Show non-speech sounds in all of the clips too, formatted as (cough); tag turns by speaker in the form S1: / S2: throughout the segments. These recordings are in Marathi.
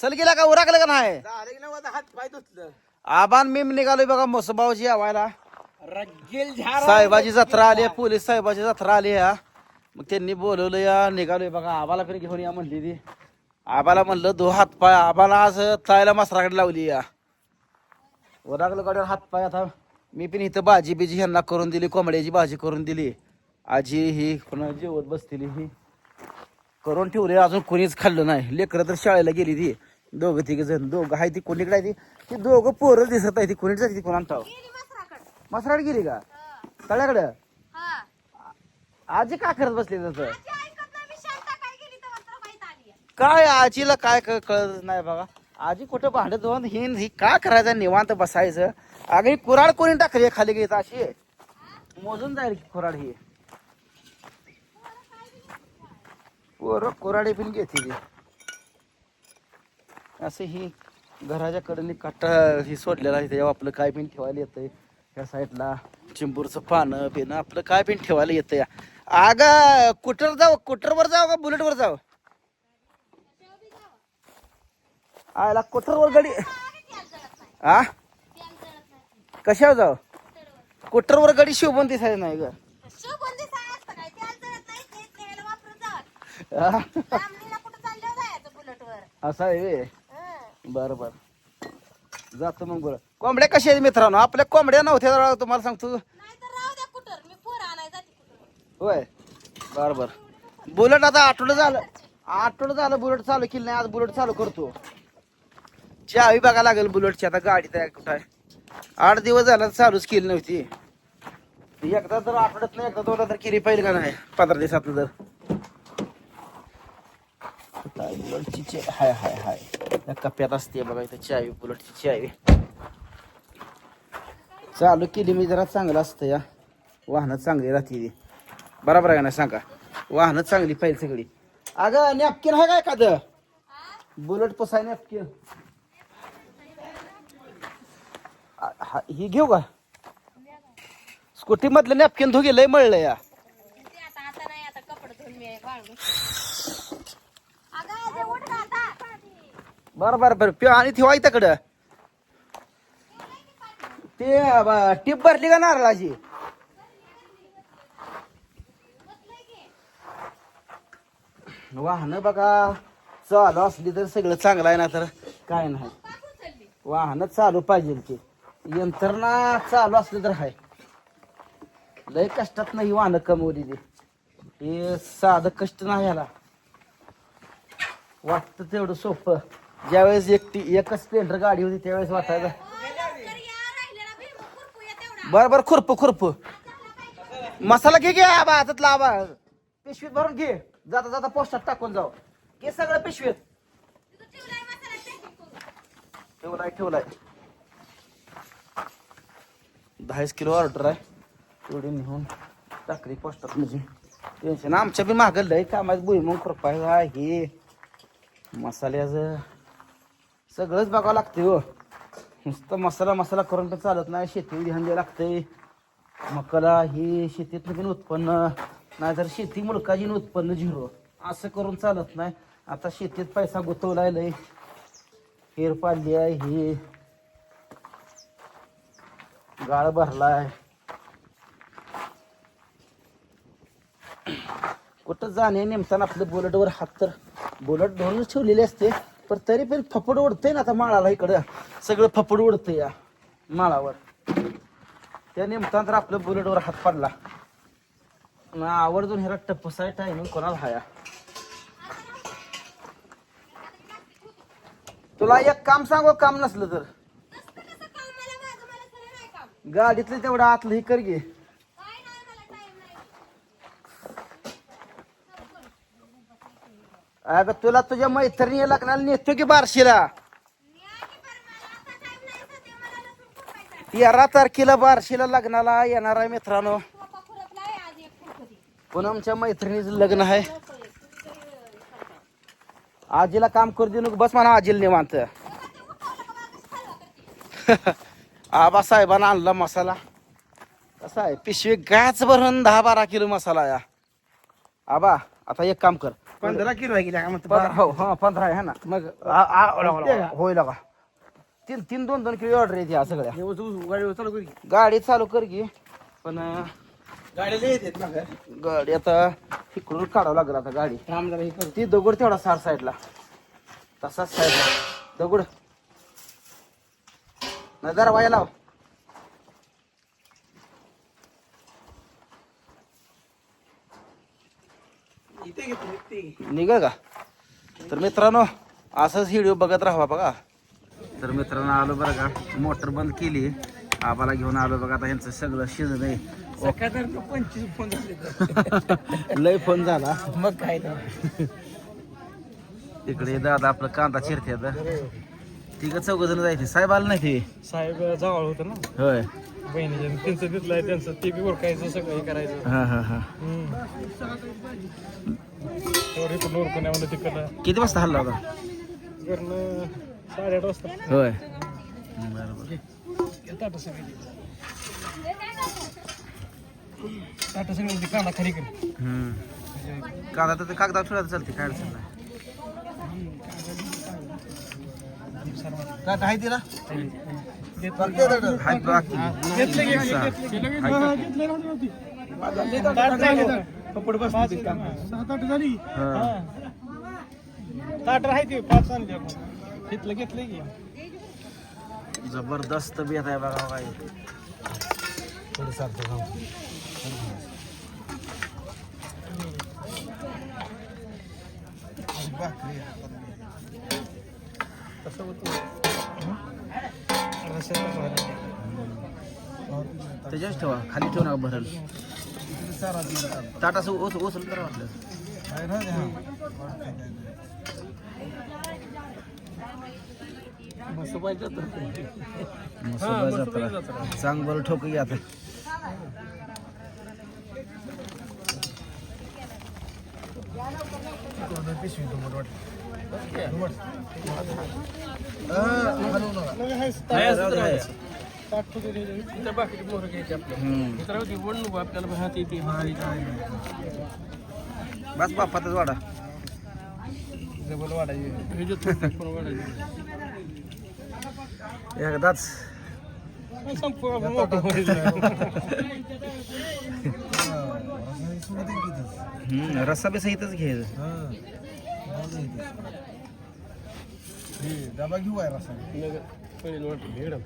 S1: चल गेला का? उराकलं का नाही?
S2: झालं की नव्हतं हात पाय धुतलं.
S1: आबान मी निघालोय बघा मोसबावची यावायला
S2: रग्गेल झाड
S1: साहेबाची जत्रा आली आहे, पोलीस साहेबाची जत्रा आली हा. मग त्यांनी बोलवलं या निघालोय बघा आबाला पण घेऊन या म्हणली ती. आबाला म्हणलं दो हात पाय. आबाला आज तायला मसराकडे लावली या. वरागलं गाडीवर हात पाय आता. मी पण इथं भाजी बिजी ह्यांना करून दिली कोंबड्याची भाजी करून दिली. आजी ही पुन्हा जेवत बसलेली ही. करून ठेवले अजून कोणीच खाल्लं नाही. लेकरं तर शाळेला गेली ती. दोघं तिघ जण दोघं आहे ती कोणीकडे आहे ती? ती दोघं पोरं दिसत आहे ती कोणी जाते ती कोण आणताव मसराड गेली का? तळ्याकडं? आजी का करत बसली तसं? काय आजीला काय कळत नाही बघा. आजी कुठं भांडत धुवून हिन ही का करायचं निवांत बसायचं? अगं ही कुराड कोणी टाकली खाली घेत अशी मोजून जाईल की कुराड ही. पोरं कुराडे पण घेते ती. असं ही घराच्या कडेने काटा ही सोडलेला आहे त्याच्यावर आपलं काय पण ठेवायला येतंय? या साईडला चिंबूरचं पानं बिनं आपलं काय पण ठेवायला येतंय? आग कुटर जाऊ कुटरवर जाऊ का बुलेटवर जाऊ आयला कुटरवर गाडी आ? कशावर जाऊ कुटरवर गाडी शोभून दिसायचं नाही ग? असं आहे. बरं बरं. जातो मग बरं. कोंबड्या कशा आहेत मित्रांनो? आपल्या कोंबड्या नव्हत्या जरा तुम्हाला सांगतो. होय. बर बर. बुलेट आता आठवडं झालं. आठवडं झालं बुलेट चालू केली नाही. आज बुलेट चालू करतो. चावी बघा लागेल बुलेटची. आता गाडी तयार कुठं आहे? आठ दिवस झाला चालूच केली नव्हती. ती एकदा तर आठवड्यात नाही एकदा दोनदा तर केली पाहिजे का नाही? पंधरा दिवसात जर काय बुलेटची हाय हाय हाय त्या कप्प्यात असते बघा इथं चावी बुलटची चावी चालू केली मी जरा चांगलं असतं या वाहनं चांगली राहते बरोबर आहे का नाही सांगा वाहनं चांगली पाहिजे सगळी अगं नॅपकिन आहे काय एखादं बुलेट पुसाय नॅपकिन ही घेऊ का स्कूटी मधलं नॅपकिन धुगे लय मळलं या बरं बरं बरं. पिऊ आणि ठेवा इकडं ते ब- टीप भरली का नारळाची? वाहनं बघा चालू असली तर सगळं चांगलं आहे ना तर काय नाही. वाहनं चालू पाहिजे ते. यंत्रणा चालू असली तर हाय. लय कष्टात नाही वाहनं कमवली हे ते साधं कष्ट नाही याला वाटतं तेवढं सोपं. ज्यावेळेस एकटी एकच स्प्लेंडर गाडी होती त्यावेळेस वाटायचं. बर बर खुरप खुरप. मसाला घे घे आबा हातातला आबा पिशवीत भरून घे. जाता जाता पोस्टात टाकून जाऊ. घे सगळं पिशवीत. ठेवलाय ठेवलाय. दहाच किलो ऑर्डर आहे. तेवढी नेऊन टाकली पोस्टात म्हणजे. टेन्शन. आमच्या बी मागं लय कामात भुईमूग खुरपाय हे. मसाल्याचं सगळंच बघावं लागते हो. नुसतं मसाला मसाला करून पण चालत नाही. शेती ध्यान द्यावं लागतंय. मकाला ही शेतीत पण उत्पन्न. नाहीतर शेती मुलकाजीन उत्पन्न झिरो. असं करून चालत नाही. आता शेतीत पैसा गुतवलाय लय. हेर पाडली आहे ही. गाळ भरलाय. कुठं जाणे नेमताना आपलं बुलेटवर हात तर बुलेट धरूनच ठेवलेले असते पण तरी पण फपड उडतंय ना आता माळाला इकडं. सगळं फपड उडतंय या माळावर. त्या निमताना तर आपलं बुलेटवर हात पडला. ना आवर्जून ह्याला टप्पसाय टायमिंग कोणाला हाया? तुला एक काम सांगू काम नसलं तर. गाडीतलं तेवढं आतलं हे कर घे अगं तुला तुझ्या मैत्रिणी लग्नाला नेतो की बारशीला? तेरा तारखेला बारशीला लग्नाला येणार आहे मित्रांनो. पूनमच्या मैत्रिणीचं लग्न आहे. आजीला काम करू दे बस म्हणा आजीला निवांत. (laughs) आबा साहेबांना आणला मसाला. कसा आहे पिशवी गॅस भरून दहा बारा किलो मसाला या आबा आता एक काम कर.
S2: पंधरा किलो आहे की काय म्हणतो?
S1: पंधरा हो हा पंधरा आहे ना.
S2: मग
S1: आ- आ-
S2: का?
S1: होईल का तीन तीन दोन दोन किलो ऑर्डर येते या सगळ्या.
S2: हे वस्तू गाडी चालू करू. की
S1: गाडी चालू कर की. पण अं,
S2: गाडीला ना
S1: गाडी आता इकडून काढावं लागेल आता गाडी.
S2: जरा हे करू.
S1: ती दगड तेवढा सार साईडला. तसाच साईडला. दगड. नाही जरा वाया लाव
S2: इथे घेतो इथे घे.
S1: निघ का? तर मित्रांनो असंच व्हिडिओ बघत राहा बघा. तर मित्रांनो आलो बरं का? मोटर बंद केली. आबाला घेऊन आलो बघा. आता यांचं सगळं शिजलं आहे. (laughs) लय फोन झाला.
S2: मग काय
S1: इकडे दादा आपलं कांदा चिरते तिघ चौघ जण जायचे. साहेब आलं नाही ते.
S3: साहेब जवळ होतं ना.
S1: होय.
S3: बहिणीच्या त्यांचं त्यांचं ते बी ओळखायचं सगळं हे करायचं.
S1: हा हा हा.
S3: तेवढं इकडून ओळखून म्हणलं तिकडं.
S1: किती वाजता हल्ला होता?
S3: घरनं साडेआठ वाजता.
S1: होय. बरोबर
S3: टाटा सगळी टाटा सगळी कांदा खरी कर.
S1: कांदा तर ते कागदावर चालते काय अडचण नाही.
S2: काय आहे तिला
S1: हाय
S3: ताट आहे पाच आणले आपण घेतलं घेतलं की
S1: जबरदस्त बेत आहे. बघा काय
S3: कसं होतं? रस्त्यात
S1: त्याच्याच ठेवा. खाली ठेवू नका भरल. ताट असं ओस ओसल वाटलं.
S2: तर.
S1: जत्रा. चांग बरं ठोक घ्या आता. राहू दे, राहू
S2: बाकी मोहर घ्यायची आपल्याला आपल्याला हात येते
S1: बस बापातच वाडा.
S3: डबल वाढायची
S1: एकदाच रस्सा बी सहितच घ्यायचं
S2: नगर पहिलं वाटलं भेडं.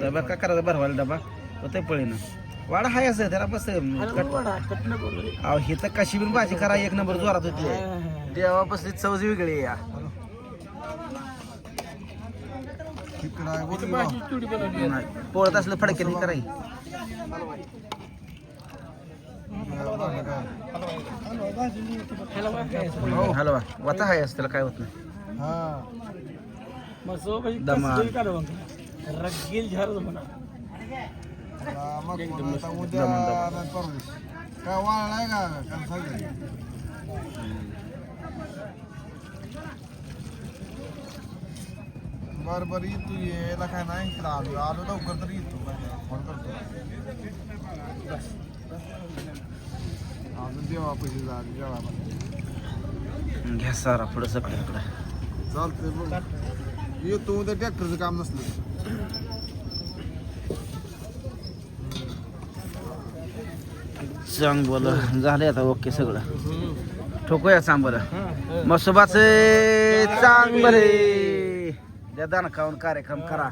S1: डबा का करायचा? भरवायला डबा. होतंय पळीनं. वाडा हाय असं त्याला बस. अहो ही तर कशी बिन भाजी करा एक नंबर जोरात होती. देवा बसली चवच वेगळी आहे. या
S2: आहे.
S1: पोळत असलं फडके नाही
S2: असं.
S1: हलवा. वाता हाय असं त्याला काय होत नाही.
S2: मग सो भाई
S1: दमा.
S2: कसं काढू मग? रग्गील झारच म्हणा.
S4: बर बर येतो यायला काय नाही इकडं आलो. आलो लवकर तर येतो. फोन करतो. अजून देवा पैसे झाले जेवायला
S1: घ्या सारा पुढं सगळं इकडं
S4: चालतंय बघ. येतो उद्या ट्रॅक्टरचं काम नसलं
S1: चांग बोल. झालंय आता ओके सगळं. ठोकूया चांबर मसोबाच चांग बरे द्या दान खाऊन कार्यक्रम करा.